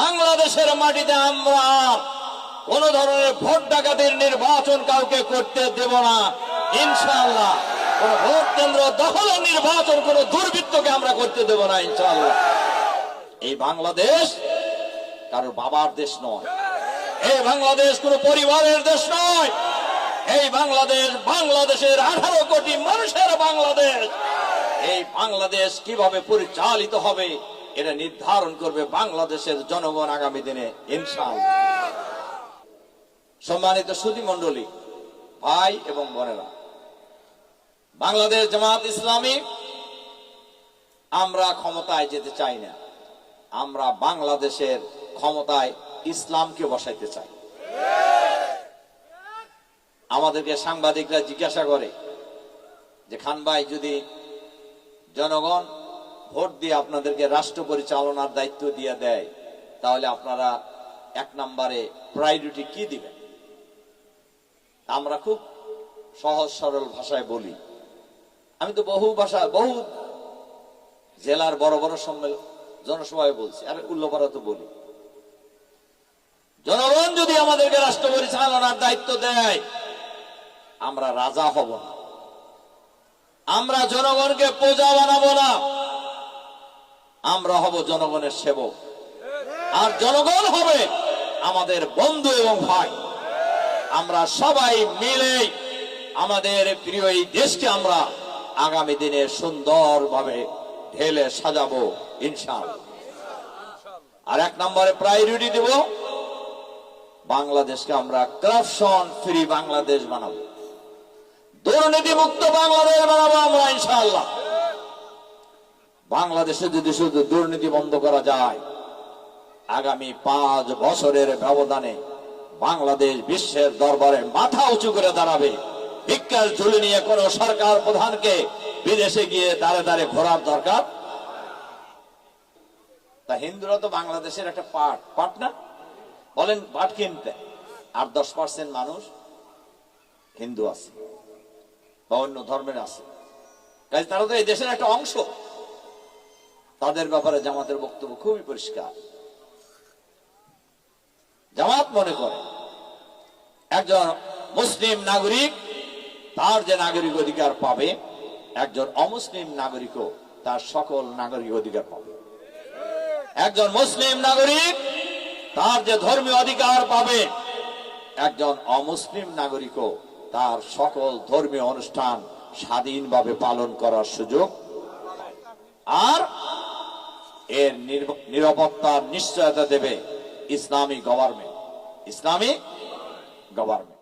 বাংলাদেশের মাটিতে আমরা কোন ধরনের ভোট ডাকাতির নির্বাচন কাউকে করতে দেব না। ইনশাআল্লাহ। কোন ভোট কেন্দ্র দখলের নির্বাচন কোন দুর্বৃত্তকে আমরা করতে দেব না, ইনশাআল্লাহ। এই বাংলাদেশ কারও বাবার দেশ নয়। এই বাংলাদেশ কোন পরিবারের দেশ নয়। এই বাংলাদেশ বাংলাদেশের আঠারো কোটি মানুষের বাংলাদেশ। এই বাংলাদেশ কীভাবে পরিচালিত হবে? এটা নির্ধারণ করবে বাংলাদেশের জনগণ আগামী দিনে, ইনশাআল্লাহ। সম্মানিত সুধী মন্ডলী ভাই এবং বোনেরা, বাংলাদেশ জামাত ইসলামী, আমরা ক্ষমতায় যেতে চাই না। আমরা বাংলাদেশের ক্ষমতায় ইসলামকে বসাইতে চাই। আমাদেরকে সাংবাদিকরা জিজ্ঞাসা করে যে, খান ভাই, যদি জনগণ ভোট দিয়ে আপনাদেরকে রাষ্ট্র পরিচালনার দায়িত্ব দিয়ে দেয়, তাহলে আপনারা এক নম্বরে প্রায়োরিটি কি দিবেন? আমরা খুব সহজ সরল ভাষায় বলি। আমি তো বহু ভাষা, বহু জেলার বড় বড় সম্মেলন জনসভায় বলছি, আর উল্লপাড়া তো বলি। জনগণ যদি আমাদেরকে রাষ্ট্র পরিচালনার দায়িত্ব দেয়, আমরা রাজা হব না। আমরা জনগণকে প্রজা বানাবো না। আমরা হব জনগণের সেবক। আর জনগণ হবে আমাদের বন্ধু এবং ভাই। আমরা সবাই মিলে আমাদের প্রিয় এই দেশকে আমরা আগামী দিনে সুন্দরভাবে ঢেলে সাজাবো, ইনশাআল্লাহ। আর এক নম্বরে প্রায়োরিটি দেব, বাংলাদেশকে আমরা করাপশন ফ্রি বাংলাদেশ বানাবো। দুর্নীতি মুক্ত বাংলাদেশ বানাবো আমরা, ইনশাআল্লাহ। বাংলাদেশে যদি শুধু দুর্নীতি বন্ধ করা যায়, আগামী পাঁচ বছরের ব্যবধানে বাংলাদেশ বিশ্বের দরবারে মাথা উঁচু করে দাঁড়াবে। ভিক্ষার ঝুলি নিয়ে কোন সরকার প্রধানকে বিদেশে গিয়ে দাঁড়ে দাঁড়ে ঘোরার দরকার? তা হিন্দুরা তো বাংলাদেশের একটা পাট পাট না? বলেন পাট কিনতে। আর দশ পার্সেন্ট মানুষ হিন্দু আছে বা অন্য ধর্মের আছে। কাজে তারা তো এই দেশের একটা অংশ। তাদের ব্যাপারে জামাতের বক্তব্য খুবই পরিষ্কার। জামাত মনে করে, একজন মুসলিম নাগরিক তার যে নাগরিক অধিকার পাবে, একজন অমুসলিম নাগরিকও তার সকল নাগরিক অধিকার পাবে। একজন মুসলিম নাগরিক তার যে ধর্মীয় অধিকার পাবে, একজন অমুসলিম নাগরিকও তার সকল ধর্মীয় অনুষ্ঠান স্বাধীনভাবে পালন করার সুযোগ আর এর নিরাপত্তা নিশ্চয়তা দেবে ইসলামী গভর্নমেন্ট। ইসলামী গভর্নমেন্ট।